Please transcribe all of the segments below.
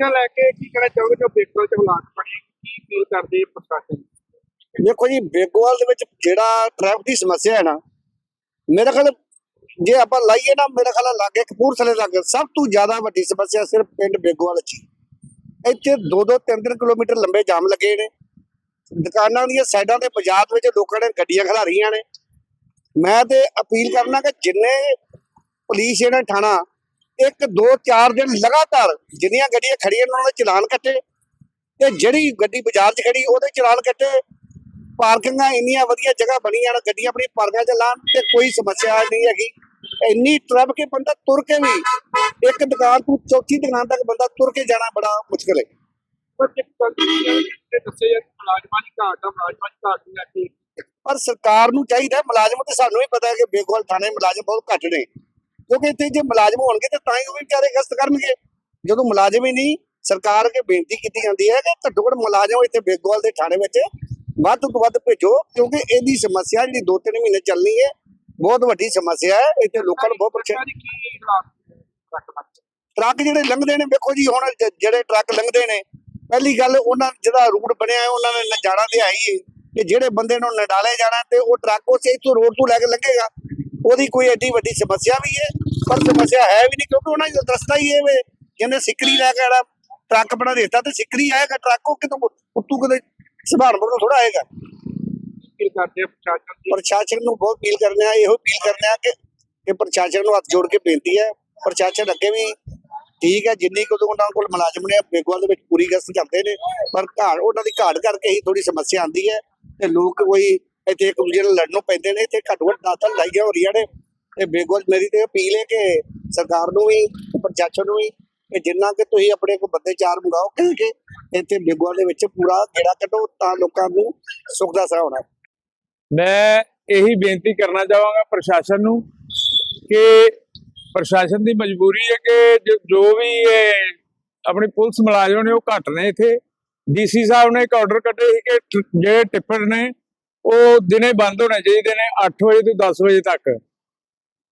ਸਮੱਸਿਆ ਲੈ ਕੇ ਕੀ ਕਹਿਣਾ ਚਾਹੋਗੇ ਜੋ ਬੇਕਲ ਚ ਹਾਲਾਤ ਬਣੇ ਕੀ ਫੀਲ ਕਰਦੇ ਪ੍ਰਸ਼ਾਸਨ ਦੇਖੋ ਜੀ, ਬੇਗੋਵਾਲ ਦੇ ਵਿੱਚ ਜਿਹੜਾ ਟ੍ਰੈਫਿਕ ਦੀ ਸਮੱਸਿਆ ਹੈ ਨਾ, ਮੇਰੇ ਖਿਆਲ ਜੇ ਆਪਾਂ ਲਾਈਏ ਨਾ, ਮੇਰੇ ਖਿਆਲ ਲਾਗੇ ਕਪੂਰਥਲੇ ਤੱਕ ਸਭ ਤੋਂ ਜ਼ਿਆਦਾ ਵੱਡੀ ਸਮੱਸਿਆ ਸਿਰਫ ਪਿੰਡ ਬੇਗੋਵਾਲ ਚ ਹੀ। ਇੱਥੇ 2-2 3-3 ਕਿਲੋਮੀਟਰ ਲੰਬੇ ਜਾਮ ਲੱਗੇ ਨੇ। ਦੁਕਾਨਾਂ ਦੀਆਂ ਸਾਈਡਾਂ ਤੇ ਬਾਜ਼ਾਰ ਵਿੱਚ ਲੋਕਾਂ ਨੇ ਗੱਡੀਆਂ ਖਿਲਾਰੀਆਂ ਨੇ। ਮੈਂ ਤੇ ਅਪੀਲ ਕਰਨਾ ਕਿ ਜਿੰਨੇ ਪੁਲਿਸ ਇਹਨਾਂ ਥਾਣਾ ਇੱਕ ਦੋ ਚਾਰ ਦਿਨ ਲਗਾਤਾਰ ਜਿੰਨੀਆਂ ਗੱਡੀਆਂ ਖੜੀਆਂ ਉਹਨਾਂ ਦੇ ਚਲਾਨ ਕੱਟੇ। ਤੇ ਜਿਹੜੀ ਗੱਡੀ ਬਾਜ਼ਾਰ 'ਚ ਖੜੀ ਉਹਦੇ ਚਲਾਨ ਕੱਟੇ। ਪਾਰਕਿੰਗਾਂ ਇੰਨੀਆਂ ਵਧੀਆ ਜਗ੍ਹਾ ਬਣੀਆਂ ਨੇ ਗੱਡੀਆਂ ਆਪਣੀ ਪਾਰਕਾਂ 'ਚ ਲਾਉਣ ਤੇ ਕੋਈ ਸਮੱਸਿਆ ਨਹੀਂ ਹੈਗੀ। ਇੰਨੀ ਟ੍ਰੈਫਿਕ ਹੈ ਬੰਦਾ ਤੁਰ ਕੇ ਵੀ ਇੱਕ ਦੁਕਾਨ ਤੋਂ ਚੌਥੀ ਦੁਕਾਨ ਤੱਕ ਬੰਦਾ ਤੁਰ ਕੇ ਜਾਣਾ ਬੜਾ ਮੁਸ਼ਕਲ ਹੈ। ਪਰ ਕੇ ਸਰਕਾਰ ਨੂੰ ਚਾਹੀਦਾ ਮੁਲਾਜ਼ਮ ਤੇ ਸਾਨੂੰ ਹੀ ਪਤਾ ਹੈ ਕਿ ਬੇਗੋਲ ਥਾਣੇ ਮੁਲਾਜ਼ਮ ਬਹੁਤ ਘੱਟ ਨੇ। ਕਿਉਂਕਿ ਇੱਥੇ ਜੇ ਮੁਲਾਜ਼ਮ ਹੋਣਗੇ ਤੇ ਤਾਂ ਹੀ ਉਹ ਵੀ ਵਿਚਾਰੇ ਗਸ਼ਤ ਕਰਨਗੇ। ਜਦੋਂ ਮੁਲਾਜ਼ਮ ਹੀ ਨਹੀਂ ਸਰਕਾਰ ਅੱਗੇ ਬੇਨਤੀ ਕੀਤੀ ਜਾਂਦੀ ਹੈ ਕਿ ਘੱਟੋ ਘੱਟ ਮੁਲਾਜ਼ਮ ਇੱਥੇ ਬੇਗੋਲ ਦੇ ਥਾਣੇ ਵਿੱਚ ਵੱਧ ਤੋਂ ਵੱਧ ਭੇਜੋ ਕਿਉਂਕਿ ਇਹਦੀ ਸਮੱਸਿਆ ਜਿਹੜੀ 2-3 ਮਹੀਨੇ ਚੱਲਣੀ ਹੈ ਬਹੁਤ ਵੱਡੀ ਸਮੱਸਿਆ ਹੈ। ਇੱਥੇ ਲੋਕਾਂ ਨੂੰ ਬਹੁਤ ਪਰੇਸ਼ਾਨ ਟਰੱਕ ਜਿਹੜੇ ਲੰਘਦੇ ਨੇ ਵੇਖੋ ਜੀ ਹੁਣ ਜਿਹੜੇ ਟਰੱਕ ਲੰਘਦੇ ਨੇ ਪਹਿਲੀ ਗੱਲ ਉਹਨਾਂ ਜਿਹੜਾ ਰੂਟ ਬਣਿਆ ਹੈ ਉਹਨਾਂ ਨੇ ਜਾਣਾ ਤੇ ਆਈ ਹੈ ਕਿ ਜਿਹੜੇ ਬੰਦੇ ਨੂੰ ਨਡਾਲੇ ਜਾਣਾ ਤੇ ਉਹ ਟਰੱਕ ਉਸੇ ਇੱਥੋਂ ਰੋਡ ਤੋਂ ਲੈ ਕੇ ਲੰਘੇਗਾ। ਉਹਦੀ ਕੋਈ ਐਡੀ ਵੱਡੀ ਸਮੱਸਿਆ ਵੀ ਹੈ। ਪਰ ਸਮੱਸਿਆ ਹੈ ਵੀ ਨਹੀਂ ਕਿਉਂਕਿ ਉਹਨਾਂ ਦਾ ਰਸਤਾ ਹੀ ਇਹ ਵੇ। ਜਿਹਨੇ ਸਿੱਕਰੀ ਲੈ ਕੇ ਆਣਾ ਟਰੱਕ ਬਣਾ ਦਿੱਤਾ ਤੇ ਸਿੱਕਰੀ ਆਏਗਾ ਟਰੱਕ ਉਹ ਕਿਤੋਂ ਉੱਤੂ ਕਦੇ ਸੁਭਾਨਪੁਰ ਤੋਂ ਥੋੜਾ ਆਏਗਾ। ਪ੍ਰਸ਼ਾਸਨ ਨੂੰ ਬਹੁਤ ਅਪੀਲ ਕਰਨੇ ਆ ਇਹੋ ਅਪੀਲ ਕਰਨੇ ਆ ਕਿ ਕਿ ਪ੍ਰਸ਼ਾਸਨ ਨੂੰ ਹੱਥ ਜੋੜ ਕੇ ਬੇਨਤੀ ਹੈ। ਪ੍ਰਸ਼ਾਸਨ ਅੱਗੇ ਵੀ ਠੀਕ ਹੈ, ਜਿੰਨੀ ਕੁ ਉਹਨਾਂ ਕੋਲ ਮੁਲਾਜ਼ਮ ਨੇ ਬੇਗਵਾਲ ਦੇ ਵਿੱਚ ਪੂਰੀ ਗਸ਼ਤ ਕਰਦੇ ਨੇ, ਪਰ ਘਾੜ ਉਹਨਾਂ ਦੀ ਘਾੜ ਕਰਕੇ ਹੀ ਥੋੜੀ ਸਮੱਸਿਆ ਆਉਂਦੀ ਹੈ ਤੇ ਲੋਕ ਕੋਈ ਇੱਥੇ ਇੱਕ ਦੂਜੇ ਨਾਲ ਲੜਨੋਂ ਪੈਂਦੇ ਨੇ, ਇੱਥੇ ਘੱਟੋ ਘੱਟ 10 ਲਾਈਆਂ ਹੋ ਰਹੀਆਂ ਨੇ। ਤੇ ਬੇਗਵਾਲ ਮੇਰੀ ਤੇ ਅਪੀਲ ਹੈ ਕਿ ਸਰਕਾਰ ਨੂੰ ਵੀ, ਪ੍ਰਸ਼ਾਸਨ ਨੂੰ ਵੀ ਕਿ ਜਿੰਨਾ ਕਿ ਤੁਸੀਂ ਆਪਣੇ ਕੋ ਬੰਦੇ ਚਾਰ ਮੰਗਾਓ, ਕਹਿ ਕੇ ਇੱਥੇ ਬੇਗਵਾਲ ਦੇ ਵਿੱਚ ਪੂਰਾ ਗੇੜਾ ਕੱਢੋ ਤਾਂ ਲੋਕਾਂ ਨੂੰ ਸੁੱਖ ਦਾ ਸਾਹ ਹੋਣਾ। ਮੈਂ ਇਹੀ ਬੇਨਤੀ ਕਰਨਾ ਚਾਹਾਂਗਾ ਪ੍ਰਸ਼ਾਸਨ ਨੂੰ ਕਿ ਪ੍ਰਸ਼ਾਸਨ ਦੀ ਮਜਬੂਰੀ ਹੈ ਕਿ ਜੋ- ਵੀ ਇਹ ਆਪਣੀ ਪੁਲਿਸ ਮੁਲਾਜ਼ਮ ਨੇ ਉਹ ਘੱਟ ਨੇ ਇੱਥੇ। ਡੀਸੀ ਸਾਹਿਬ ਨੇ ਇੱਕ ਆਰਡਰ ਕੱਢੇ ਸੀ ਕਿ ਜਿਹੜੇ ਟਿੱਪਰ ਨੇ ਉਹ ਦਿਨੇ ਬੰਦ ਹੋਣੇ ਚਾਹੀਦੇ ਨੇ 8 ਵਜੇ ਤੋਂ 10 ਵਜੇ ਤੱਕ।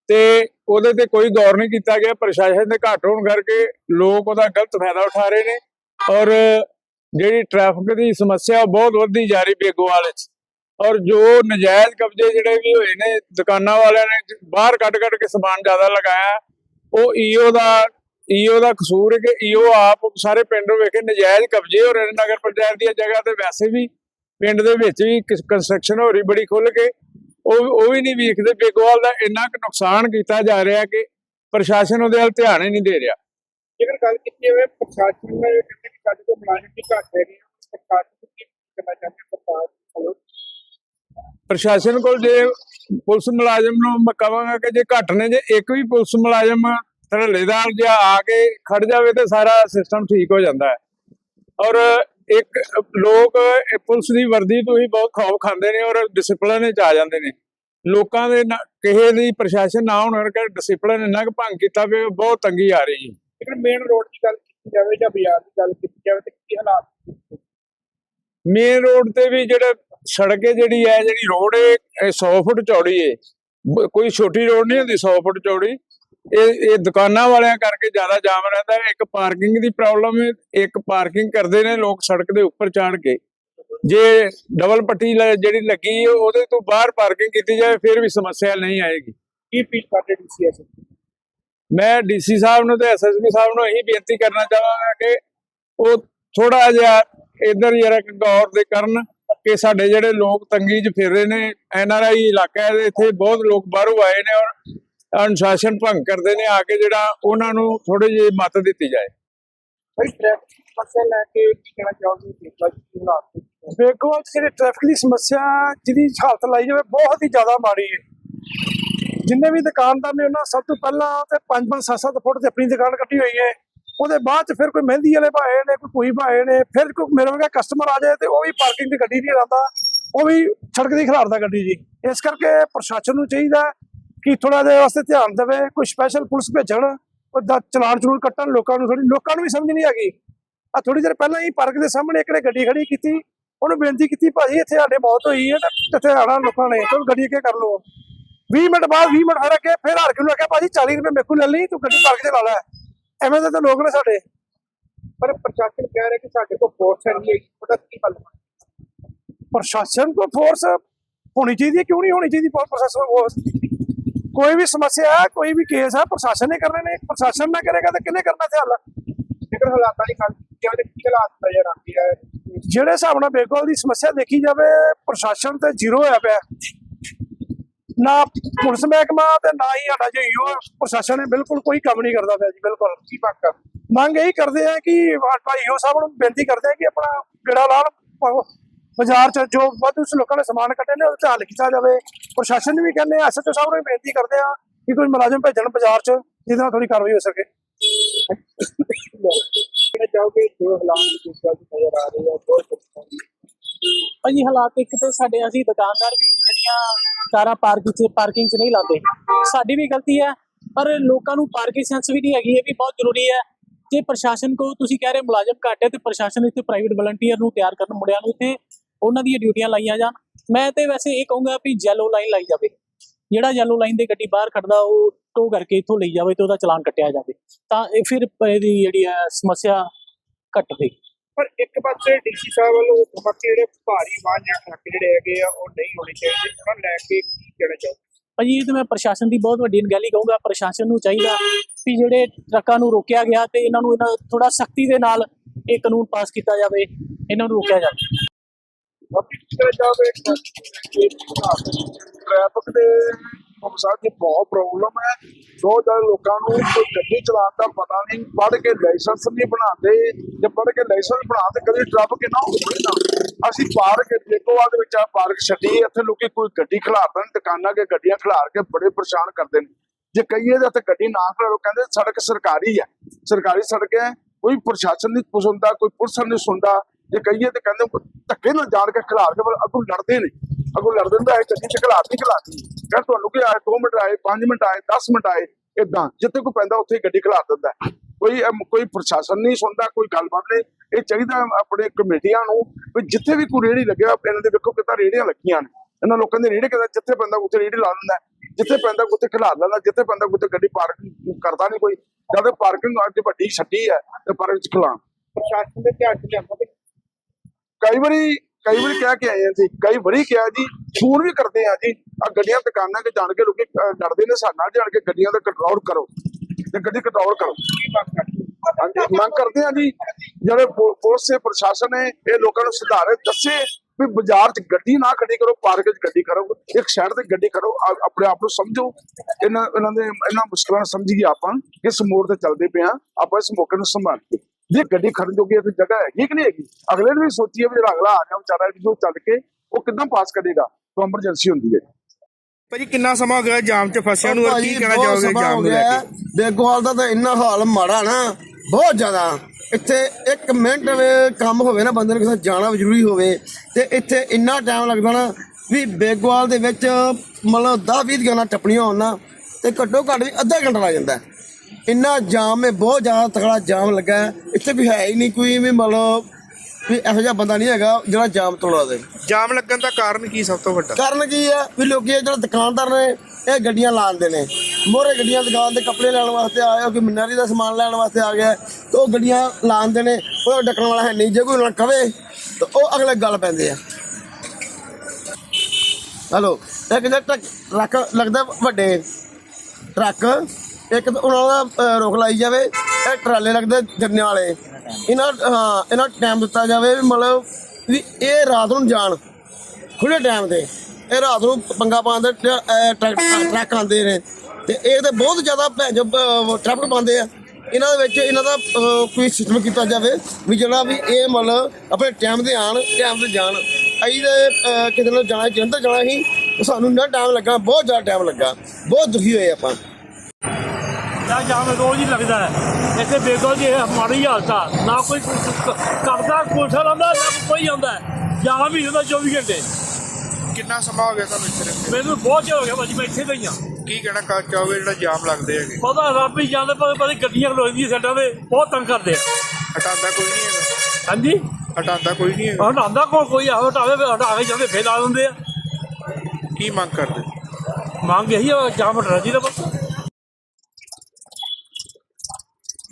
ਤੇ ਉਹਦੇ ਤੇ ਕੋਈ ਗੌਰ ਨਹੀਂ ਕੀਤਾ ਗਿਆ। ਪ੍ਰਸ਼ਾਸਨ ਦੇ ਘੱਟ ਹੋਣ ਕਰਕੇ ਲੋਕ ਉਹਦਾ ਗਲਤ ਫਾਇਦਾ ਉਠਾ ਰਹੇ ਨੇ। ਔਰ ਜਿਹੜੀ ਟ੍ਰੈਫਿਕ ਦੀ ਸਮੱਸਿਆ ਉਹ ਬਹੁਤ ਵੱਧਦੀ ਜਾ ਰਹੀ ਬੇਗੋਵਾਲ ਵਿੱਚ। ਔਰ ਜੋ ਨਜਾਇਜ਼ ਕਬਜ਼ੇ ਜਿਹੜੇ ਵੀ ਹੋਏ ਨੇ, ਦੁਕਾਨਾਂ ਵਾਲਿਆਂ ਨੇ ਬਾਹਰ ਕੱਢ ਕੱਢ ਕੇ ਸਮਾਨ ਜ਼ਿਆਦਾ ਲਗਾਇਆ। ਉਹ ਈਓ ਦਾ ਈਓ ਦਾ ਕਸੂਰ ਹੈ ਕਿ ਈਓ ਆਪ ਸਾਰੇ ਪਿੰਡ ਨੂੰ ਵੇਖੇ ਨਜਾਇਜ਼ ਕਬਜ਼ੇ ਹੋ ਰਹੇ ਨੇ। ਨਗਰ ਪੰਚਾਇਤ ਦੀਆਂ ਜਗ੍ਹਾ ਤੇ ਵੈਸੇ ਵੀ ਪਿੰਡ ਦੇ ਵਿੱਚ ਵੀ ਕੰਸਟਰਕਸ਼ਨ ਹੋ ਰਹੀ ਬੜੀ ਖੁੱਲ ਕੇ। ਉਹ ਉਹ ਵੀ ਨਹੀਂ ਵੇਖਦੇ ਬੇਗੋਵਾਲ ਦਾ ਇੰਨਾ ਕੁ ਨੁਕਸਾਨ ਕੀਤਾ ਜਾ ਰਿਹਾ ਕਿ ਪ੍ਰਸ਼ਾਸਨ ਉਹਦੇ ਵੱਲ ਧਿਆਨ ਹੀ ਨਹੀਂ ਦੇ ਰਿਹਾ। ਜੇਕਰ ਗੱਲ ਕੀਤੀ ਜਾਵੇ ਪ੍ਰਸ਼ਾਸਨ ਨੇ ਕਹਿੰਦੇ ਕਿ ਸਾਡੇ ਕੋਲ ਮੁਲਾਜ਼ਮ ਦੀ ਘਾਟ ਆ। ਪ੍ਰਸ਼ਾਸਨ ਕੀ ਕਰਨਾ ਚਾਹੁੰਦੇ ਸਰਕਾਰ ਵੱਲੋਂ? ਪ੍ਰਸ਼ਾਸਨ ਕੋਲ ਜੇ ਪੁਲਿਸ ਮੁਲਾਜ਼ਮ ਨੂੰ ਮੈਂ ਕਹਾਂਗਾ ਕਿ ਜੇ ਘੱਟ ਨੇ ਜੇ ਇੱਕ ਵੀ ਪੁਲਿਸ ਮੁਲਾਜ਼ਮ ਧੜੱਲੇਦਾਰ ਜਿਹਾ ਆ ਕੇ ਖੜ ਜਾਵੇ ਤੇ ਸਾਰਾ ਸਿਸਟਮ ਠੀਕ ਹੋ ਜਾਂਦਾ ਹੈ। ਔਰ ਇੱਕ ਲੋਕ ਪੁਲਿਸ ਦੀ ਵਰਦੀ ਤੋਂ ਹੀ ਬਹੁਤ ਖੌਫ ਖਾਂਦੇ ਨੇ ਔਰ ਡਿਸਪਲਿਨ ਵਿੱਚ ਆ ਜਾਂਦੇ ਨੇ। ਲੋਕਾਂ ਦੇ ਕਿਸੇ ਦੀ ਪ੍ਰਸ਼ਾਸਨ ਨਾ ਹੋਣ ਕਰਕੇ ਡਿਸਪਲਿਨ ਇੰਨਾ ਕੁ ਭੰਗ ਕੀਤਾ ਵੀ ਬਹੁਤ ਤੰਗੀ ਆ ਰਹੀ ਹੈ। ਜੇਕਰ ਮੇਨ ਰੋਡ ਦੀ ਗੱਲ ਕੀਤੀ ਜਾਵੇ ਜਾਂ ਬਾਜ਼ਾਰ ਦੀ ਗੱਲ ਕੀਤੀ ਜਾਵੇ ਤੇ ਕੀ ਹਾਲਾਤ ਮੇਨ ਰੋਡ ਤੇ ਵੀ ਜਿਹੜੇ ਸੜਕ ਹੈ ਜਿਹੜੀ ਹੈ ਜਿਹੜੀ ਰੋਡ ਹੈ ਇਹ 100 ਫੁੱਟ ਚੌੜੀ ਹੈ। ਕੋਈ ਛੋਟੀ ਰੋਡ ਨਹੀਂ ਹੁੰਦੀ 100 ਫੁੱਟ ਚੌੜੀ। ਇਹ ਇਹ ਦੁਕਾਨਾਂ ਵਾਲਿਆਂ ਕਰਕੇ ਜ਼ਿਆਦਾ ਜਾਮ ਰਹਿੰਦਾ ਹੈ। ਇੱਕ ਪਾਰਕਿੰਗ ਦੀ ਪ੍ਰੋਬਲਮ ਹੈ। ਇੱਕ ਪਾਰਕਿੰਗ ਕਰਦੇ ਨੇ ਲੋਕ ਸੜਕ ਦੇ ਉੱਪਰ ਚਾੜ ਕੇ। ਜੇ ਡਬਲ ਪੱਟੀ ਜਿਹੜੀ ਲੱਗੀ ਹੈ ਉਹਦੇ ਤੋਂ ਬਾਹਰ ਪਾਰਕਿੰਗ ਕੀਤੀ ਜਾਵੇ ਫਿਰ ਵੀ ਸਮੱਸਿਆ ਨਹੀਂ ਆਏਗੀ। ਕੀ ਫੀਲ ਕਰਦੇ ਡੀਸੀਐਸ ਮੈਂ ਡੀਸੀ ਸਾਹਿਬ ਨੂੰ ਤੇ ਐਸਐਸਪੀ ਸਾਹਿਬ ਨੂੰ ਇਹੀ ਬੇਨਤੀ ਕਰਨਾ ਚਾਹਾਂਗਾ ਕਿ ਉਹ ਥੋੜਾ ਜਿਹਾ ਇਧਰ ਜਰਾ ਗੌਰ ਦੇ ਕਰਨ ਕਿ ਸਾਡੇ ਜਿਹੜੇ ਲੋਕ ਤੰਗੀ 'ਚ ਫਿਰ ਰਹੇ ਨੇ ਐਨਆਰਆਈ ਇਲਾਕਾ ਹੈ ਇੱਥੇ ਬਹੁਤ ਲੋਕ ਬਾਹਰੋਂ ਆਏ ਨੇ ਔਰ ਅਨੁਸ਼ਾਸਨ ਭੰਗ ਕਰਦੇ ਨੇ ਆ ਕੇ ਜਿਹੜਾ ਉਹਨਾਂ ਨੂੰ ਥੋੜੀ ਜਿਹੀ ਮਤ ਦਿੱਤੀ ਜਾਏ। ਚ ਜਿਹੜੀ ਟ੍ਰੈਫਿਕ ਦੀ ਸਮੱਸਿਆ ਜਿਹਦੀ ਹਾਲਤ ਲਾਈ ਜਾਵੇ ਬਹੁਤ ਹੀ ਜ਼ਿਆਦਾ ਮਾੜੀ ਹੈ। ਜਿੰਨੇ ਵੀ ਦੁਕਾਨਦਾਰ ਨੇ ਉਹਨਾਂ ਸਭ ਤੋਂ ਪਹਿਲਾਂ ਤੇ 5-5 7-7 ਫੁੱਟ ਤੇ ਆਪਣੀ ਦੁਕਾਨ ਕੱਢੀ ਹੋਈ ਹੈ। ਉਹਦੇ ਬਾਅਦ ਚ ਫਿਰ ਕੋਈ ਮਹਿੰਦੀ ਵਾਲੇ ਭਾਏ ਨੇ ਕੋਈ ਕੋਈ ਭਾਏ ਨੇ ਫਿਰ ਕੋਈ ਮੇਰੇ ਵਰਗਾ ਕਸਟਮਰ ਆ ਜਾਏ ਤੇ ਉਹ ਵੀ ਪਾਰਕਿੰਗ ਦੀ ਗੱਡੀ ਨਹੀਂ ਲਾਉਂਦਾ ਉਹ ਵੀ ਸੜਕ ਦੀ ਖਿਲਾਰਦਾ ਗੱਡੀ ਜੀ। ਇਸ ਕਰਕੇ ਪ੍ਰਸ਼ਾਸਨ ਨੂੰ ਚਾਹੀਦਾ ਕਿ ਥੋੜਾ ਜਿਹਾ ਵਾਸਤੇ ਧਿਆਨ ਦੇਵੇ ਕੋਈ ਸਪੈਸ਼ਲ ਪੁਲਿਸ ਭੇਜਣ ਉਹਦਾ ਚਲਾਨ ਚਲੂਨ ਕੱਟਣ ਲੋਕਾਂ ਨੂੰ ਥੋੜੀ ਲੋਕਾਂ ਨੂੰ ਵੀ ਸਮਝ ਨਹੀਂ ਹੈਗੀ ਆ ਥੋੜੀ ਦੇਰ ਪਹਿਲਾਂ ਹੀ ਪਾਰਕ ਦੇ ਸਾਹਮਣੇ ਇੱਕ ਨੇ ਗੱਡੀ ਖੜੀ ਕੀਤੀ ਉਹਨੂੰ ਬੇਨਤੀ ਕੀਤੀ ਭਾਜੀ ਇੱਥੇ ਸਾਡੇ ਮੌਤ ਹੋਈ ਹੈ ਤੇ ਇੱਥੇ ਆਣਾ ਲੋਕਾਂ ਨੇ ਤੂੰ ਗੱਡੀ ਅੱਗੇ ਕਰ ਲਓ 20 ਮਿੰਟ ਬਾਅਦ 20 ਮਿੰਟ ਹਰ ਅੱਗੇ ਫਿਰ ਹਾਰ ਕੇ ਉਹਨੂੰ ਆਖਿਆ ਭਾਜੀ 40 ਰੁਪਏ ਮੇਕੂ ਲੈ ਲਈ ਤੂੰ ਗੱਡੀ ਪਾਰਕ 'ਚ ਲਾ ਲੈ ਐਵੇਂ ਦੇ ਤਾਂ ਲੋਕ ਨੇ ਸਾਡੇ ਪਰ ਪ੍ਰਸ਼ਾਸਨ ਕਹਿ ਰਿਹਾ ਕਿ ਸਾਡੇ ਕੋਲ ਫੋਰਸ ਹੈ ਨਹੀਂ ਉਹਦਾ ਕੀ ਹੱਲ? ਪ੍ਰਸ਼ਾਸਨ ਕੋਲ ਫੋਰਸ ਹੋਣੀ ਚਾਹੀਦੀ ਹੈ ਕਿਉਂ ਨਹੀਂ ਹੋਣੀ ਚਾਹੀਦੀ ਪ੍ਰਸ਼ਾਸਨ ਕੋਲ? ਕੋਈ ਵੀ ਸਮੱਸਿਆ ਹੈ ਕੋਈ ਵੀ ਕੇਸ ਹੈ ਪ੍ਰਸ਼ਾਸਨ ਨੇ ਕਰਨੇ ਨੇ ਪ੍ਰਸ਼ਾਸਨ ਨਾ ਕਰੇਗਾ ਤਾਂ ਕਿਹਨੇ ਕਰਨਾ ਤੇ ਹੱਲ? ਜੇਕਰ ਹਾਲਾਤਾਂ ਦੀ ਜਾਵੇ ਤਾਂ ਕੀ ਹਾਲਾਤ ਨਜ਼ਰ ਆਉਂਦੀ ਹੈ ਜਿਹੜੇ ਹਿਸਾਬ ਨਾਲ ਬੇਗੋਲ ਦੀ ਸਮੱਸਿਆ ਦੇਖੀ ਜਾਵੇ ਪ੍ਰਸ਼ਾਸਨ ਤੇ ਜ਼ੀਰੋ ਹੋਇਆ ਪਿਆ। ਨਾ ਪੁਲਿਸ ਮਹਿਕਮਾ ਤੇ ਨਾ ਹੀ ਸਾਡਾ ਜੋ ਯੂ ਪ੍ਰਸ਼ਾਸਨ ਹੈ ਬਿਲਕੁਲ ਕੋਈ ਕੰਮ ਨਹੀਂ ਕਰਦਾ ਪਿਆ ਜੀ ਬਿਲਕੁਲ। ਕੀ ਕਰ ਮੰਗ ਇਹੀ ਕਰਦੇ ਆ ਕਿ ਭਾਈ ਯੋ ਸਾਹਿਬ ਨੂੰ ਬੇਨਤੀ ਕਰਦੇ ਆ ਕਿ ਆਪਣਾ ਗੇੜਾ ਲਾਣ ਪ- ਬਾਜ਼ਾਰ ਚ ਜੋ ਵੱਧ ਉਸ ਲੋਕਾਂ ਨੇ ਸਮਾਨ ਕੱਢੇ ਨੇ, ਉਹਦੇ ਤੇ ਹੱਲ ਜਾਵੇ। ਪ੍ਰਸ਼ਾਸਨ ਨੂੰ ਵੀ ਕਹਿੰਦੇ ਆ ਐਸਐਚਓ ਸਾਹਿਬ ਨੂੰ ਬੇਨਤੀ ਕਰਦੇ ਆ ਕਿ ਕੋਈ ਮੁਲਾਜ਼ਮ ਭੇਜਣ ਬਾਜ਼ਾਰ ਚ, ਜਿਹਦੇ ਨਾਲ ਥੋੜੀ ਕਾਰਵਾਈ ਹੋ ਸਕੇ। ਕਹਿਣਾ ਚਾਹੋਗੇ ਜੋ ਹਾਲਾਤ ਜਿਸ ਗੱਲ ਨਜ਼ਰ ਆ ਰਹੇ ਆ ਬਹੁਤ ਭਾਜੀ ਹਾਲਾਤ ਇੱਕ ਤੇ ਸਾਡੇ, ਅਸੀਂ ਦੁਕਾਨਦਾਰ ਵੀ ਜਿਹੜੀਆਂ ਕਾਰਾਂ ਪਾਰਕਿੰਗ 'ਚ ਪਾਰਕਿੰਗ 'ਚ ਨਹੀਂ ਲਾਉਂਦੇ। ਸਾਡੀ ਵੀ ਗਲਤੀ ਹੈ, ਪਰ ਲੋਕਾਂ ਨੂੰ ਪਾਰਕਿੰਗ ਸੈਂਸ ਵੀ ਨਹੀਂ ਹੈਗੀ, ਇਹ ਵੀ ਬਹੁਤ ਜ਼ਰੂਰੀ ਹੈ। ਜੇ ਪ੍ਰਸ਼ਾਸਨ ਕੋ ਤੁਸੀਂ ਕਹਿ ਰਹੇ ਮੁਲਾਜ਼ਮ ਘੱਟ ਹੈ, ਤੇ ਪ੍ਰਸ਼ਾਸਨ ਇੱਥੇ ਪ੍ਰਾਈਵੇਟ ਵਲੰਟੀਅਰ ਨੂੰ ਤਿਆਰ ਕਰਨ ਮੁੰਡਿਆਂ ਨੂੰ ਇੱਥੇ ਉਹਨਾਂ ਦੀਆਂ ਡਿਊਟੀਆਂ ਲਾਈਆਂ ਜਾਣ। ਮੈਂ ਤੇ ਵੈਸੇ ਇਹ ਕਹੂੰਗਾ ਵੀ ਯੈਲੋ ਲਾਈਨ ਲਾਈ ਜਾਵੇ। ਜਿਹੜਾ ਯੈਲੋ ਲਾਈਨ ਦੇ ਗੱਡੀ ਬਾਹਰ ਖੜਦਾ ਉਹ ਟੋ ਕਰਕੇ ਇੱਥੋਂ ਲਈ ਜਾਵੇ ਤੇ ਉਹਦਾ ਚਲਾਨ ਕੱਟਿਆ ਜਾਵੇ। ਤਾਂ ਇਹ ਫਿਰ ਇਹਦੀ ਜਿਹੜੀ ਹੈ ਸਮੱਸਿਆ ਘੱਟ ਪਈ ਪਰ ਇੱਕ ਪਾਸੇ ਡੀਸੀ ਸਾਹਿਬ ਵੱਲੋਂ ਬਾਕੀ ਜਿਹੜੇ ਭਾਰੀ ਵਾਹਨ ਜਾਂ ਟਰੱਕ ਜਿਹੜੇ ਹੈਗੇ ਆ ਉਹ ਨਹੀਂ ਹੋਣੇ ਚਾਹੀਦੇ। ਉਹਨਾਂ ਲੈ ਕੇ ਕੀ ਕਹਿਣਾ ਚਾਹੋਗੇ? ਭਾਜੀ ਇਹ ਤੇ ਮੈਂ ਪ੍ਰਸ਼ਾਸਨ ਦੀ ਬਹੁਤ ਵੱਡੀ ਅਣਗਹਿਲੀ ਕਹੂੰਗਾ। ਪ੍ਰਸ਼ਾਸਨ ਨੂੰ ਚਾਹੀਦਾ ਵੀ ਜਿਹੜੇ ਟਰੱਕਾਂ ਨੂੰ ਰੋਕਿਆ ਗਿਆ ਤੇ ਇਹਨਾਂ ਨੂੰ ਇਹਨਾਂ ਥੋੜਾ ਸਖਤੀ ਦੇ ਨਾਲ ਇਹ ਕਾਨੂੰਨ ਪਾਸ ਕੀਤਾ ਜਾਵੇ ਇਹਨਾਂ ਨੂੰ ਰੋਕਿਆ ਜਾਵੇ। ਬਾਕੀ ਕੀ ਕਹਿਣਾ ਟ੍ਰੈਫਿਕ ਦੇ ਨੁਕਸਾਨ ਦੀ ਬਹੁਤ ਪ੍ਰੋਬਲਮ ਹੈ। ਬਹੁਤ ਜ਼ਿਆਦਾ ਲੋਕਾਂ ਨੂੰ ਕੋਈ ਗੱਡੀ ਚਲਾਉਣ ਦਾ ਪਤਾ ਨਹੀਂ, ਪੜ੍ਹ ਕੇ ਲਾਇਸੈਂਸ ਨਹੀਂ ਬਣਾਉਂਦੇ। ਜੇ ਪੜ੍ਹ ਕੇ ਲਾਇਸੈਂਸ ਬਣਾ ਤੇ ਕਦੀ ਟ੍ਰੈਫਿਕ ਨਾ ਹੋਵੇ ਨਾ। ਅਸੀਂ ਪਾਰਕ ਦੇਖੋਆ ਦੇ ਵਿੱਚ ਆ ਪਾਰਕ ਛੱਡੀ, ਇੱਥੇ ਲੋਕੀ ਕੋਈ ਗੱਡੀ ਖਿਲਾਰ ਦੇਣ, ਦੁਕਾਨਾਂ ਕੇ ਗੱਡੀਆਂ ਖਿਲਾਰ ਕੇ ਬੜੇ ਪਰੇਸ਼ਾਨ ਕਰਦੇ ਨੇ। ਜੇ ਕਹੀਏ ਤਾਂ ਗੱਡੀ ਨਾ ਖਿਲਾਰੋ, ਕਹਿੰਦੇ ਸੜਕ ਸਰਕਾਰੀ ਹੈ। ਸਰਕਾਰੀ ਸੜਕ ਹੈ, ਕੋਈ ਪ੍ਰਸ਼ਾਸਨ ਨਹੀਂ ਸੁਣਦਾ ਕੋਈ ਪੁਲਿਸ ਨਹੀਂ ਸੁਣਦਾ। ਜੇ ਕਹੀਏ ਤੇ ਕਹਿੰਦੇ ਧੱਕੇ ਨਾਲ ਜਾਣ ਕੇ ਖਿਲਾਰ ਕੇ ਅੱਗੋਂ ਲੜਦੇ ਨੇ ਅੱਗੋਂ ਲੜ ਦਿੰਦਾ ਹੈ ਗੱਡੀ ਚ ਖਿਲਾਰ, ਨਹੀਂ ਖਿਲਾਰਦੀ। ਕਹਿੰਦਾ ਤੁਹਾਨੂੰ ਕੀ ਆਏ 2 ਮਿੰਟ ਆਏ 5 ਮਿੰਟ ਆਏ 10 ਮਿੰਟ ਆਏ ਇਦਾਂ ਜਿੱਥੇ ਕੋਈ ਪੈਂਦਾ, ਉੱਥੇ ਗੱਡੀ ਖਿਲਾਰ ਦਿੰਦਾ ਕੋਈ ਕੋਈ ਪ੍ਰਸ਼ਾਸਨ ਨਹੀਂ ਸੁਣਦਾ, ਕੋਈ ਗੱਲਬਾਤ ਨਹੀਂ। ਇਹ ਚਾਹੀਦਾ ਆਪਣੇ ਕਮੇਟੀਆਂ ਨੂੰ ਵੀ ਜਿੱਥੇ ਵੀ ਕੋਈ ਰੇੜੀ ਲੱਗਿਆ, ਇਹਨਾਂ ਦੇ ਵੇਖੋ ਕਿਤਾ ਰੇੜੀਆਂ ਲੱਗੀਆਂ ਨੇ। ਇਹਨਾਂ ਲੋਕਾਂ ਦੇ ਰੇੜੇ ਕਹਿੰਦਾ ਜਿੱਥੇ ਪੈਂਦਾ, ਉੱਥੇ ਰੇੜੀ ਲਾ ਦਿੰਦਾ ਜਿੱਥੇ ਪੈਂਦਾ, ਉੱਥੇ ਖਿਲਾ ਲੈਂਦਾ, ਜਿੱਥੇ ਪੈਂਦਾ, ਉੱਥੇ ਗੱਡੀ ਪਾਰਕਿੰਗ ਕਰਦਾ ਨਹੀਂ ਕੋਈ। ਜਦ ਪਾਰਕਿੰਗ ਅੱਜ ਵੱਡੀ ਛੱਡੀ ਹੈ, ਤੇ ਪਾਰਕ ਚ ਖਿਲਾਣ ਪ੍ਰਸ਼ਾਸਨ ਦੇ ਧਿਆਨ ਚ ਲਿਆਂਦਾ ਕਈ ਵਾਰੀ ਕਈ ਵਾਰੀ ਕਹਿ ਕੇ ਆਏ ਹਾਂ ਜੀ ਕਈ ਵਾਰੀ ਕਿਹਾ ਜੀ ਫੋਨ ਵੀ ਕਰਦੇ ਆ ਜੀ ਆ ਗੱਡੀਆਂ ਦੁਕਾਨਾਂ ਕੇ ਜਾਣ ਕੇ ਲੋਕੀ ਅਹ, ਨੇ ਸਾਡੇ ਜਾਣ ਕੇ ਗੱਡੀਆਂ ਦਾ ਕੰਟਰੋਲ ਕਰੋ ਤੇ ਗੱਡੀ ਕੰਟਰੋਲ ਕਰੋ। ਹਾਂਜੀ ਮੰਗ ਕਰਦੇ ਆ ਜੀ ਜਿਹੜੇ ਪੁਲਿਸ ਤੇ ਪ੍ਰਸ਼ਾਸਨ ਨੇ ਇਹ ਲੋਕਾਂ ਨੂੰ ਸੁਧਾਰੇ ਦੱਸੇ ਵੀ ਬਾਜ਼ਾਰ 'ਚ ਗੱਡੀ ਨਾ ਖੜੀ ਕਰੋ ਪਾਰਕ 'ਚ ਗੱਡੀ ਕਰੋ ਇੱਕ ਸਾਈਡ ਤੇ ਗੱਡੀ ਕਰੋ ਆਪਣੇ ਆਪ ਨੂੰ ਸਮਝੋ। ਇਹਨਾਂ ਇਹਨਾਂ ਦੇ ਇਹਨਾਂ ਮੁਸ਼ਕਲਾਂ ਨੂੰ ਸਮਝੀਏ ਆਪਾਂ ਕਿਸ ਮੋੜ ਤੇ ਚੱਲਦੇ ਪਏ ਆ ਆਪਾਂ ਇਸ ਮੌਕੇ ਨੂੰ ਸੰਭਾਲੀਏ। ਜੇ ਗੱਡੀ ਖੜਨ ਜੋਗੀ ਇੱਥੇ ਜਗ੍ਹਾ ਹੈਗੀ ਕਿ ਨਹੀਂ ਹੈਗੀ? ਅਗਲੇ ਨੇ ਵੀ ਸੋਚੀਏ ਵੀ ਜਿਹੜਾ ਅਗਲਾ ਆ ਗਿਆ ਵਿਚਾਰਾ ਜੋ ਚੱਲ ਕੇ ਉਹ ਕਿੱਦਾਂ ਪਾਸ ਕਰੇਗਾ? ਤੋਂ ਐਮਰਜੈਂਸੀ ਹੁੰਦੀ ਹੈ। ਭਾਜੀ ਕਿੰਨਾ ਸਮਾਂ ਹੋ ਗਿਆ ਜਾਮ ਚ ਫਸਿਆ ਨੂੰ ਔਰ ਕੀ ਕਹਿਣਾ ਚਾਹੋਗੇ ਜਾਮ ਨੂੰ ਲੈ ਕੇ? ਬੇਗੋਵਾਲ ਦਾ ਤਾਂ ਇੰਨਾ ਹਾਲ ਮਾੜਾ ਨਾ ਬਹੁਤ ਜ਼ਿਆਦਾ। ਇੱਥੇ ਇੱਕ ਮਿੰਟ ਵੀ ਕੰਮ ਹੋਵੇ ਨਾ ਬੰਦੇ ਨੂੰ ਕਿਸੇ ਜਾਣਾ ਜ਼ਰੂਰੀ ਹੋਵੇ ਤੇ ਇੱਥੇ ਇੰਨਾ ਟਾਈਮ ਲੱਗਦਾ ਨਾ ਵੀ ਬੇਗੋਵਾਲ ਦੇ ਵਿੱਚ ਮਤਲਬ 10 20 ਗਾਣਾ ਟੱਪਣੀਆਂ ਹੋਣ ਨਾ ਤੇ ਘੱਟੋ ਘੱਟ ਵੀ ਅੱਧਾ ਘੰਟਾ ਲੱਗ ਜਾਂਦਾ। ਇੰਨਾ ਜਾਮ ਹੈ ਬਹੁਤ ਜ਼ਿਆਦਾ ਤਕੜਾ ਜਾਮ ਲੱਗਾ ਹੈ। ਇੱਥੇ ਵੀ ਹੈ ਹੀ ਨਹੀਂ ਕੋਈ ਵੀ ਮਤਲਬ ਵੀ ਇਹੋ ਜਿਹਾ ਬੰਦਾ ਨਹੀਂ ਹੈਗਾ ਜਿਹੜਾ ਜਾਮ ਤੋੜਾ ਦੇ ਜਾਮ ਲੱਗਣ ਦਾ ਕਾਰਨ ਕੀ ਸਭ ਤੋਂ ਵੱਡਾ? ਕਾਰਨ ਕੀ ਆ ਵੀ ਲੋਕੀ ਇਹ ਜਿਹੜੇ ਦੁਕਾਨਦਾਰ ਨੇ ਇਹ ਗੱਡੀਆਂ ਲਾਉਂਦੇ ਨੇ। ਮੋਰੇ ਗੱਡੀਆਂ ਦੁਕਾਨ ਤੇ ਕੱਪੜੇ ਲੈਣ ਵਾਸਤੇ ਆਏ ਹੋ ਕਿ ਮਿਨਾਰੀ ਦਾ ਸਮਾਨ ਲੈਣ ਵਾਸਤੇ ਆ ਗਿਆ ਤੇ ਉਹ ਗੱਡੀਆਂ ਲਾਉਂਦੇ ਨੇ ਉਹ ਡੱਕਣ ਵਾਲਾ ਹੈ ਨਹੀਂ। ਜੇ ਕੋਈ ਉਹਨਾਂ ਨੂੰ ਕਵੇ ਤਾਂ ਉਹ ਅਗਲੇ ਗੱਲ ਪੈਂਦੇ ਆ। ਹਲੋ ਜਿਹੜਾ ਟਰੱਕ ਟਰੱਕ ਲੱਗਦਾ ਵੱਡੇ। ਟਰੱਕ ਇੱਕ ਤਾਂ ਉਹਨਾਂ ਦਾ ਅਹ, ਰੋਕ ਲਾਈ ਜਾਵੇ ਇਹ ਟਰਾਲੇ ਲੱਗਦੇ ਜੰਨੇ ਵਾਲੇ। ਇਹਨਾਂ ਹਾਂ ਇਹਨਾਂ ਟਾਈਮ ਦਿੱਤਾ ਜਾਵੇ ਵੀ ਮਤਲਬ ਵੀ ਇਹ ਰਾਤ ਨੂੰ ਜਾਣ ਖੁੱਲੇ ਟਾਈਮ ਤੇ। ਇਹ ਰਾਤ ਨੂੰ ਪੰਗਾ ਪਾਉਂਦੇ ਟ- ਅਹ ਟਰੱਕ ਟਰੱਕ ਆਉਂਦੇ ਨੇ। ਤੇ ਇਹ ਤੇ ਬਹੁਤ ਜ਼ਿਆਦਾ ਭੈਣ ਜੋ ਟ੍ਰੈਫਿਕ ਪਾਉਂਦੇ ਆ। ਇਹਨਾਂ ਦੇ ਵਿੱਚ ਇਹਨਾਂ ਦਾ ਕੋਈ ਸਿਸਟਮ ਕੀਤਾ ਜਾਵੇ ਵੀ ਜਿਹੜਾ ਵੀ ਇਹ ਮਤਲਬ ਆਪਣੇ ਟਾਈਮ ਤੇ ਆਣ ਟਾਈਮ ਤੇ ਜਾਣ। ਅਸੀਂ ਤੇ ਕਿਤੇ ਨੂੰ ਜਾਣਾ ਜਲੰਧਰ ਜਾਣਾ ਸੀ ਸਾਨੂੰ ਇੰਨਾ ਟਾਈਮ ਲੱਗਾ ਬਹੁਤ ਜ਼ਿਆਦਾ ਟਾਈਮ ਲੱਗਾ। ਬਹੁਤ ਦੁਖੀ ਹੋਏ ਆਪਾਂ। ਯਾਰ ਜਾਮ ਰੋਜ਼ ਹੀ ਲੱਗਦਾ ਹੈ। ਇੱਥੇ ਬੇਗਲ ਦੀ ਇਹ ਮਾੜੀ ਹਾਲਤ ਆ। ਨਾ ਕੋਈ ਕਰਦਾ ਕੋਠਾ ਲਾਉਂਦਾ ਨਾ ਕੋਈ ਆਉਂਦਾ ਹੈ। ਜਾਮ ਹੀ ਹੁੰਦਾ 24 ਘੰਟੇ। ਕਿੰਨਾ ਸਮਾਂ ਹੋ ਗਿਆ ਤੁਹਾਨੂੰ ਇੱਥੇ ਰਹਿੰਦੇ ਮੈਨੂੰ ਬਹੁਤ ਚਿਰ ਹੋ ਗਿਆ ਭਾਜੀ ਮੈਂ ਇੱਥੇ ਦਾ ਹੀ ਆ ਕੀ ਕਹਿਣਾ ਕਾ ਚਾਹੋਗੇ ਜਿਹੜਾ ਜਾਮ ਲੱਗਦੇ ਹੈਗੇ? ਪਤਾ ਰੱਬ ਹੀ ਜਾਣਦਾ ਪਰ ਪਤਾ ਗੱਡੀਆਂ ਖਲੋਈਆਂ ਸਾਈਡਾਂ ਤੇ ਬਹੁਤ ਤੰਗ ਕਰਦੇ ਆ। ਹਟਾਉਂਦਾ ਕੋਈ ਨਹੀਂ ਹੈਗਾ। ਹਾਂਜੀ? ਹਟਾਉਂਦਾ ਕੋਈ ਨਹੀਂ ਹੈਗਾ। ਹਟਾਉਂਦਾ ਕੋਲ ਕੋਈ ਆ ਹਟਾਵੇ ਹਟਾ ਕੇ ਜਾਂਦੇ ਫੇਰ ਲਾ ਦਿੰਦੇ ਆ। ਕੀ ਮੰਗ ਕਰਦੇ? ਮੰਗ ਇਹੀ ਆ ਜਾਮ ਹਟਣਾ ਚਾਹੀਦਾ ਬਸ।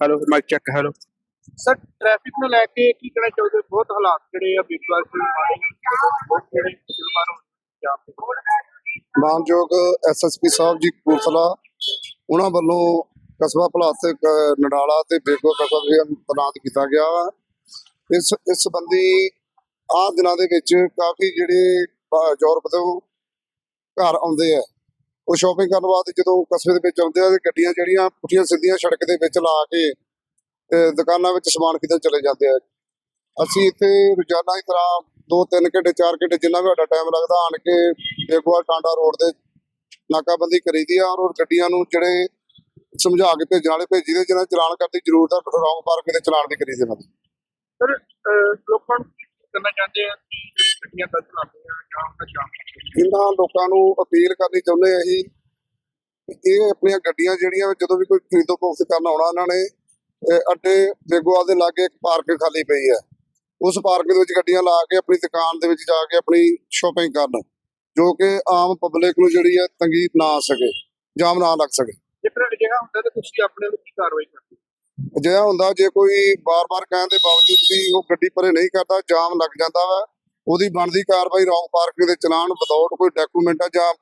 Hello mike check hello. Sir traffic ਨੂੰ ਲੈ ਕੇ ਕੀ ਕਹਿਣਾ ਚਾਹੋਗੇ? ਬਹੁਤ ਹਾਲਾਤ ਜਿਹੜੇ ਆ ਦੇ ਮਾੜੇ ਬਹੁਤ ਜਿਹੜੇ ਮੁਸਲਮਾਨ ਹੋ ਮਾਨਯੋਗ ਐਸਐਸਪੀ ਸਾਹਿਬ ਜੀ ਕਪੂਰਥਲਾ ਉਹਨਾਂ ਵੱਲੋਂ ਕਸਬਾ ਭਲਾਤ ਤੇ ਨਡਾਲਾ ਤੇ ਬੇਗੋ ਕਸਬਾ ਦੇ ਤਨਾਤ ਕੀਤਾ ਗਿਆ ਵਾ। ਇਸ ਇਸ ਸੰਬੰਧੀ ਆਹ ਦਿਨਾਂ ਦੇ ਵਿੱਚ ਕਾਫੀ ਜਿਹੜੇ ਯੂਰਪ ਤੋਂ ਘਰ ਆਉਂਦੇ ਆ। ਉਹ ਸ਼ਾਪਿੰਗ ਕਰਨ ਵਾਸਤੇ ਜਦੋਂ ਕਸਬੇ ਦੇ ਵਿੱਚ ਆਉਂਦੇ ਆ ਤੇ ਗੱਡੀਆਂ ਜਿਹੜੀਆਂ ਪੁੱਠੀਆਂ ਸਿੱਧੀਆਂ ਸੜਕ ਦੇ ਵਿੱਚ ਲਾ ਕੇ ਤੇ ਦੁਕਾਨਾਂ ਵਿੱਚ ਸਮਾਨ ਖਰੀਦਣ ਚਲੇ ਜਾਂਦੇ ਆ। ਅਸੀਂ ਇੱਥੇ ਰੋਜ਼ਾਨਾ ਦੀ ਤਰ੍ਹਾਂ 2-3 ਘੰਟੇ 4 ਘੰਟੇ ਜਿੰਨਾ ਵੀ ਸਾਡਾ ਟਾਈਮ ਲੱਗਦਾ ਆਣ ਕੇ ਬੇਗਵਾਲ ਟਾਂਡਾ ਰੋਡ ਤੇ ਨਾਕਾਬੰਦੀ ਕਰੀਦੀ ਆ ਔਰ ਗੱਡੀਆਂ ਨੂੰ ਜਿਹੜੇ ਸਮਝਾ ਕੇ ਭੇਜਣ ਵਾਲੇ ਭੇਜੀ ਦੇ ਜਿਹਨਾਂ ਚਲਾਨ ਕਰਨ ਦੀ ਜ਼ਰੂਰਤ ਆ ਰੌਂਗ ਪਾਰਕ ਦੇ ਚਲਾਨ ਵੀ ਕਰੀ ਨਾਲ ਸਰ ਲੋਕਾਂ ਨੂੰ ਕਰਨਾ ਚਾਹੁੰਦੇ ਆ ਕਿ ਜਾਂ ਇਹਨਾਂ ਲੋਕਾਂ ਨੂੰ ਅਪੀਲ ਕਰਨੀ ਚਾਹੁੰਦੇ ਆ ਅਸੀਂ ਕਿ ਇਹ ਆਪਣੀਆਂ ਗੱਡੀਆਂ ਜਿਹੜੀਆਂ ਜਦੋਂ ਵੀ ਕੋਈ ਖਰੀਦੋ ਫੋਕਸ ਕਰਨ ਆਉਣਾ ਇਹਨਾਂ ਨੇ ਅੱਡੇ ਬੇਗੋਵਾਲ ਦੇ ਲਾਗੇ ਇੱਕ ਪਾਰਕ ਖਾਲੀ ਪਈ ਹੈ। ਉਸ ਪਾਰਕ ਦੇ ਵਿੱਚ ਗੱਡੀਆਂ ਲਾ ਕੇ ਆਪਣੀ ਦੁਕਾਨ ਦੇ ਵਿੱਚ ਜਾ ਕੇ ਆਪਣੀ ਸ਼ਾਪਿੰਗ ਕਰਨ ਜੋ ਕਿ ਆਮ ਪਬਲਿਕ ਨੂੰ ਜਿਹੜੀ ਹੈ ਤੰਗੀ ਨਾ ਆ ਸਕੇ ਜਾਮ ਨਾ ਲੱਗ ਸਕੇ। ਅਜਿਹਾ ਹੁੰਦਾ ਤਾਂ ਤੁਸੀਂ ਆਪਣੇ ਨੂੰ ਕੀ ਕਾਰਵਾਈ ਕਰਦੇ? ਅਜਿਹਾ ਹੁੰਦਾ ਜੇ ਕੋਈ ਬਾਰ-ਬਾਰ ਕਹਿਣ ਦੇ ਬਾਵਜੂਦ ਵੀ ਉਹ ਗੱਡੀ ਪਰੇ ਨਹੀਂ ਕਰਦਾ ਜਾਮ ਲੱਗ ਜਾਂਦਾ ਵਾ ਉਹਦੀ ਬਣਦੀ ਕਾਰਵਾਈ ਰੌਂਗ ਪਾਰਕਿੰਗ ਦੇ ਚਲਾਨ ਵਿਦਆਊਟ ਕੋਈ ਡਾਕੂਮੈਂਟ ਆ ਜਾਂ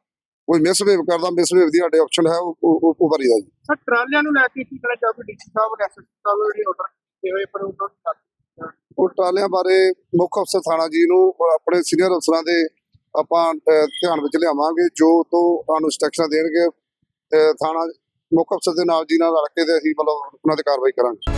ਕੋਈ ਮਿਸਬਿਹੇਵ ਕਰਦਾ ਮਿਸਬਿਹੇਵ ਦੀ ਸਾਡੇ ਆਪਸ਼ਨ ਹੈ ਉਹ ਉਹ- ਭਰੀਦਾ ਜੀ। ਸਰ ਟਰਾਲਿਆਂ ਨੂੰ ਲੈ ਕੇ ਕੀ ਕਹਿਣਾ ਚਾਹੋਗੇ? ਡੀਸੀ ਸਾਹਿਬ ਐਸਐਸਪੀ ਸਾਹਿਬ ਜਿਹੜੇ ਆਰਡਰ ਕੀਤੇ ਹੋਏ ਪਰ ਉਹਨਾਂ ਨੂੰ ਉਹ ਟਰਾਲਿਆਂ ਬਾਰੇ ਮੁੱਖ ਅਫਸਰ ਥਾਣਾ ਜੀ ਨੂੰ ਆਪਣੇ ਸੀਨੀਅਰ ਅਫਸਰਾਂ ਦੇ ਆਪਾਂ ਧਿਆਨ ਵਿੱਚ ਲਿਆਵਾਂਗੇ ਜੋ ਤੋਂ ਸਾਨੂੰ ਇੰਸਟਰਕਸ਼ਨ ਦੇਣਗੇ ਥਾਣਾ ਮੁੱਖ ਅਫਸਰ ਦੇ ਨਾਲ ਜੀ ਨਾਲ ਰਲ ਕੇ ਤੇ ਅਸੀਂ ਮਤਲਬ ਉਹਨਾਂ ਤੇ ਕਾਰਵਾਈ ਕਰਾਂਗੇ।